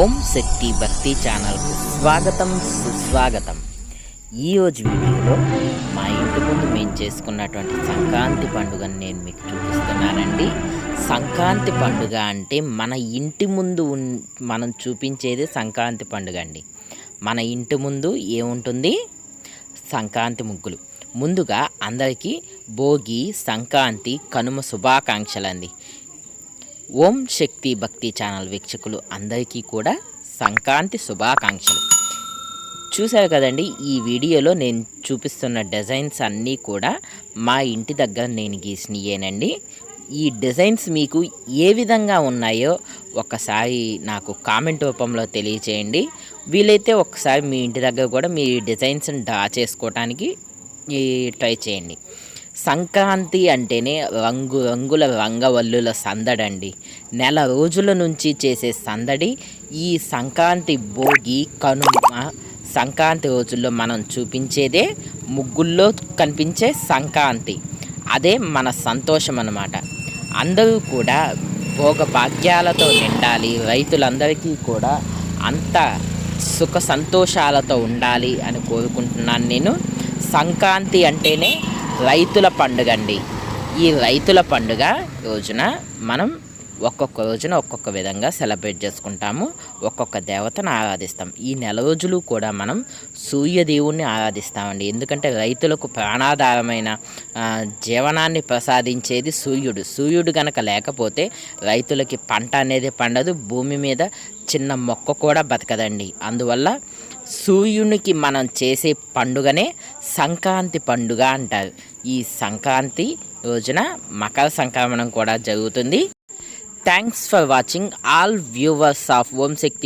ఓం శక్తి భక్తి ఛానల్కు స్వాగతం సుస్వాగతం. ఈరోజు వీడియోలో మా ఇంటి ముందు మేము చేసుకున్నటువంటి సంక్రాంతి పండుగను నేను మీకు చూపిస్తున్నానండి. సంక్రాంతి పండుగ అంటే మన ఇంటి ముందు మనం చూపించేది సంక్రాంతి పండుగ అండి. మన ఇంటి ముందు ఏముంటుంది? సంక్రాంతి ముగ్గులు. ముందుగా అందరికీ భోగి సంక్రాంతి కనుమ శుభాకాంక్షలు అండి ఓం శక్తి భక్తి ఛానల్ వీక్షకులు అందరికీ కూడా సంక్రాంతి శుభాకాంక్షలు. చూశారు కదండి ఈ వీడియోలో నేను చూపిస్తున్న డిజైన్స్ అన్నీ కూడా మా ఇంటి దగ్గర నేను గీసినయేనండి. ఈ డిజైన్స్ మీకు ఏ విధంగా ఉన్నాయో ఒకసారి నాకు కామెంట్ రూపంలో తెలియచేయండి. వీలైతే ఒకసారి మీ ఇంటి దగ్గర కూడా మీ డిజైన్స్ని డ్రా చేసుకోవడానికి ట్రై చేయండి. సంక్రాంతి అంటేనే రంగు రంగుల రంగవల్లుల సందడండి. నెల రోజుల నుంచి చేసే సందడి ఈ సంక్రాంతి భోగి కనుమ సంక్రాంతి రోజుల్లో మనం చూపించేదే ముగ్గుల్లో కనిపించే సంక్రాంతి. అదే మన సంతోషం అన్నమాట. అందరూ కూడా భోగ భాగ్యాలతో నిండాలి రైతులందరికీ కూడా అంత సుఖ సంతోషాలతో ఉండాలి అని కోరుకుంటున్నాను నేను. సంక్రాంతి అంటేనే రైతుల పండుగ అండి ఈ రైతుల పండుగ రోజున మనం ఒక్కొక్క రోజున ఒక్కొక్క విధంగా సెలబ్రేట్ చేసుకుంటాము. ఒక్కొక్క దేవతను ఆరాధిస్తాం. ఈ నెల రోజులు కూడా మనం సూర్యదేవుణ్ణి ఆరాధిస్తామండి. ఎందుకంటే రైతులకు ప్రాణాధారమైన జీవనాన్ని ప్రసాదించేది సూర్యుడు. సూర్యుడు కనుక లేకపోతే రైతులకి పంట అనేది పండదు. భూమి మీద చిన్న మొక్క కూడా బతకదండి. అందువల్ల సూర్యునికి మనం చేసే పండుగనే సంక్రాంతి పండుగ అంటారు. ఈ సంక్రాంతి రోజున మకర సంక్రమణం కూడా జరుగుతుంది. Thanks for watching all viewers of Om Shakti